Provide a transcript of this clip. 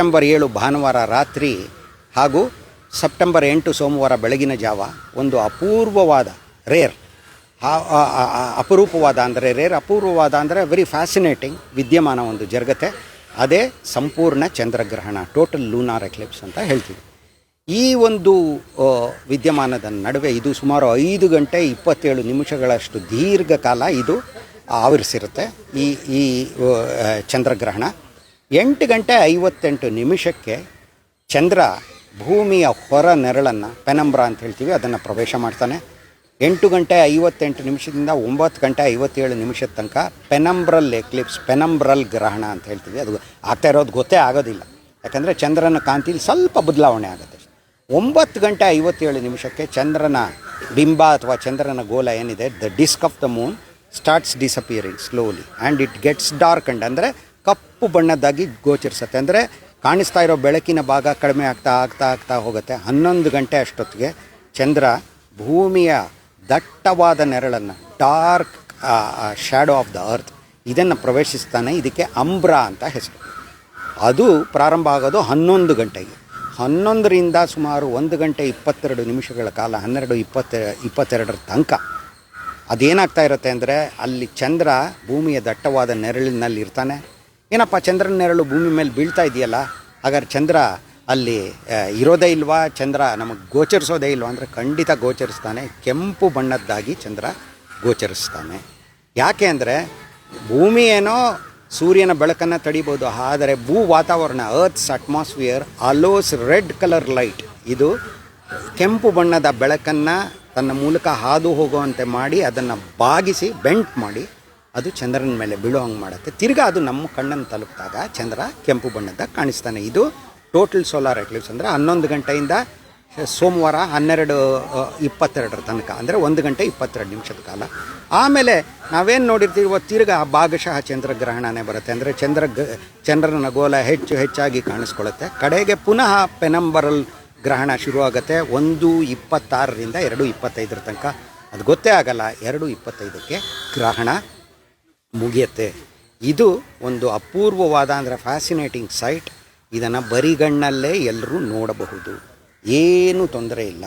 September ಏಳು ಭಾನುವಾರ ರಾತ್ರಿ ಹಾಗೂ ಸೆಪ್ಟೆಂಬರ್ ಎಂಟು ಸೋಮವಾರ ಬೆಳಗಿನ ಜಾವ ಒಂದು ಅಪೂರ್ವವಾದ ರೇರ್ ಅಪರೂಪವಾದ ಅಂದರೆ ರೇರ್, ಅಪೂರ್ವವಾದ ಅಂದರೆ ವೆರಿ ಫ್ಯಾಸಿನೇಟಿಂಗ್ ವಿದ್ಯಮಾನ ಒಂದು ಜರುಗತೆ ಅದೇ ಸಂಪೂರ್ಣ ಚಂದ್ರಗ್ರಹಣ ಟೋಟಲ್ ಲೂನಾರ್ ಎಕ್ಲಿಪ್ಸ್ ಅಂತ ಹೇಳ್ತೀವಿ. ಈ ಒಂದು ವಿದ್ಯಮಾನದ ನಡುವೆ ಇದು ಸುಮಾರು ಐದು ಗಂಟೆ ಇಪ್ಪತ್ತೇಳು ನಿಮಿಷಗಳಷ್ಟು ದೀರ್ಘಕಾಲ ಇದು ಆವರಿಸಿರುತ್ತೆ. ಈ ಈ ಚಂದ್ರಗ್ರಹಣ. ಎಂಟು ಗಂಟೆ ಐವತ್ತೆಂಟು ನಿಮಿಷಕ್ಕೆ ಚಂದ್ರ ಭೂಮಿಯ ಹೊರ ನೆರಳನ್ನು ಪೆನಂಬ್ರ ಅಂತ ಹೇಳ್ತೀವಿ, ಅದನ್ನು ಪ್ರವೇಶ ಮಾಡ್ತಾನೆ. ಎಂಟು ಗಂಟೆ ಐವತ್ತೆಂಟು ನಿಮಿಷದಿಂದ ಒಂಬತ್ತು ಗಂಟೆ ಐವತ್ತೇಳು ನಿಮಿಷದ ತನಕ ಪೆನಂಬ್ರಲ್ ಎಕ್ಲಿಪ್ಸ್, ಪೆನಂಬ್ರಲ್ ಗ್ರಹಣ ಅಂತ ಹೇಳ್ತೀವಿ. ಅದು ಆಗ್ತಾ ಇರೋದು ಗೊತ್ತೇ ಆಗೋದಿಲ್ಲ. ಯಾಕಂದರೆ ಚಂದ್ರನ ಕಾಂತಿಲಿ ಸ್ವಲ್ಪ ಬದಲಾವಣೆ ಆಗುತ್ತೆ. ಒಂಬತ್ತು ಗಂಟೆ ಐವತ್ತೇಳು ನಿಮಿಷಕ್ಕೆ ಚಂದ್ರನ ಬಿಂಬ ಅಥವಾ ಚಂದ್ರನ ಗೋಲ ಏನಿದೆ, the disk of the moon starts disappearing slowly and it gets dark and ಅಂದರೆ ಕಪ್ಪು ಬಣ್ಣದ್ದಾಗಿ ಗೋಚರಿಸುತ್ತೆ. ಅಂದರೆ ಕಾಣಿಸ್ತಾ ಇರೋ ಬೆಳಕಿನ ಭಾಗ ಕಡಿಮೆ ಆಗ್ತಾ ಆಗ್ತಾ ಆಗ್ತಾ ಹೋಗುತ್ತೆ. ಹನ್ನೊಂದು ಗಂಟೆ ಅಷ್ಟೊತ್ತಿಗೆ ಚಂದ್ರ ಭೂಮಿಯ ದಟ್ಟವಾದ ನೆರಳನ್ನು dark shadow of the earth ಇದನ್ನು ಪ್ರವೇಶಿಸ್ತಾನೆ. ಇದಕ್ಕೆ ಅಂಬ್ರ ಅಂತ ಹೆಸರು. ಅದು ಪ್ರಾರಂಭ ಆಗೋದು ಹನ್ನೊಂದು ಗಂಟೆಗೆ. ಹನ್ನೊಂದರಿಂದ ಸುಮಾರು ಒಂದು ಗಂಟೆ ಇಪ್ಪತ್ತೆರಡು ನಿಮಿಷಗಳ ಕಾಲ, ಹನ್ನೆರಡು ಇಪ್ಪತ್ತೆ, ಇಪ್ಪತ್ತೆರಡರ ತನಕ ಅದೇನಾಗ್ತಾ ಇರುತ್ತೆ ಅಂದರೆ ಅಲ್ಲಿ ಚಂದ್ರ ಭೂಮಿಯ ದಟ್ಟವಾದ ನೆರಳಿನಲ್ಲಿ ಇರ್ತಾನೆ ಏನಪ್ಪ, ಚಂದ್ರನ ನೆರಳು ಭೂಮಿ ಮೇಲೆ ಬೀಳ್ತಾ ಇದೆಯಲ್ಲ, ಹಾಗಾದ್ರೆ ಚಂದ್ರ ಅಲ್ಲಿ ಇರೋದೇ ಇಲ್ವಾ? ಚಂದ್ರ ನಮಗೆ ಗೋಚರಿಸೋದೇ ಇಲ್ವಾ? ಅಂದರೆ ಖಂಡಿತ ಗೋಚರಿಸ್ತಾನೆ. ಕೆಂಪು ಬಣ್ಣದ್ದಾಗಿ ಚಂದ್ರ ಗೋಚರಿಸ್ತಾನೆ. ಯಾಕೆ ಅಂದರೆ ಭೂಮಿ ಏನೋ ಸೂರ್ಯನ ಬೆಳಕನ್ನು ತಡಿಬೋದು, ಆದರೆ ಭೂ ವಾತಾವರಣ earth's atmosphere allows red colour light ಇದು ಕೆಂಪು ಬಣ್ಣದ ಬೆಳಕನ್ನು ತನ್ನ ಮೂಲಕ ಹಾದು ಹೋಗುವಂತೆ ಮಾಡಿ, ಅದನ್ನು ಬಾಗಿಸಿ ಬೆಂಟ್ ಮಾಡಿ ಅದು ಚಂದ್ರನ ಮೇಲೆ ಬೀಳೋ ಹಂಗೆ ಮಾಡುತ್ತೆ. ತಿರ್ಗಾ ಅದು ನಮ್ಮ ಕಣ್ಣನ್ನು ತಲುಪಿದಾಗ ಚಂದ್ರ ಕೆಂಪು ಬಣ್ಣದ ಕಾಣಿಸ್ತಾನೆ. ಇದು ಟೋಟಲ್ ಸೋಲಾರ್ ಎಕ್ಲಿಪ್ಸ್ ಅಂದರೆ ಹನ್ನೊಂದು ಗಂಟೆಯಿಂದ ಸೋಮವಾರ ಹನ್ನೆರಡು ಇಪ್ಪತ್ತೆರಡರ ತನಕ. ಅಂದರೆ ಒಂದು ಗಂಟೆ ಇಪ್ಪತ್ತೆರಡು ನಿಮಿಷದ ಕಾಲ. ಆಮೇಲೆ ನಾವೇನು ನೋಡಿರ್ತೀವೋ ತಿರ್ಗಾ ಭಾಗಶಃ ಚಂದ್ರಗ್ರಹಣನೇ ಬರುತ್ತೆ. ಅಂದರೆ ಚಂದ್ರ ಗ, ಚಂದ್ರನ ಗೋಲ ಹೆಚ್ಚು ಹೆಚ್ಚಾಗಿ ಕಾಣಿಸ್ಕೊಳ್ಳುತ್ತೆ ಕಡೆಗೆ ಪುನಃ ಪೆನಂಬರಲ್ ಗ್ರಹಣ ಶುರುವಾಗುತ್ತೆ. ಒಂದು ಇಪ್ಪತ್ತಾರರಿಂದ ಎರಡು ಇಪ್ಪತ್ತೈದರ ತನಕ. ಅದು ಗೊತ್ತೇ ಆಗಲ್ಲ. ಎರಡು ಇಪ್ಪತ್ತೈದಕ್ಕೆ ಗ್ರಹಣ. ಮುಗಿಯುತ್ತೆ. ಇದು ಒಂದು ಅಪೂರ್ವವಾದ ಅಂದರೆ ಫ್ಯಾಸಿನೇಟಿಂಗ್ ಸೈಟ್ ಇದನ್ನು ಬರಿಗಣ್ಣಲ್ಲೇ ಎಲ್ಲರೂ ನೋಡಬಹುದು. ಏನೂ ತೊಂದರೆ ಇಲ್ಲ.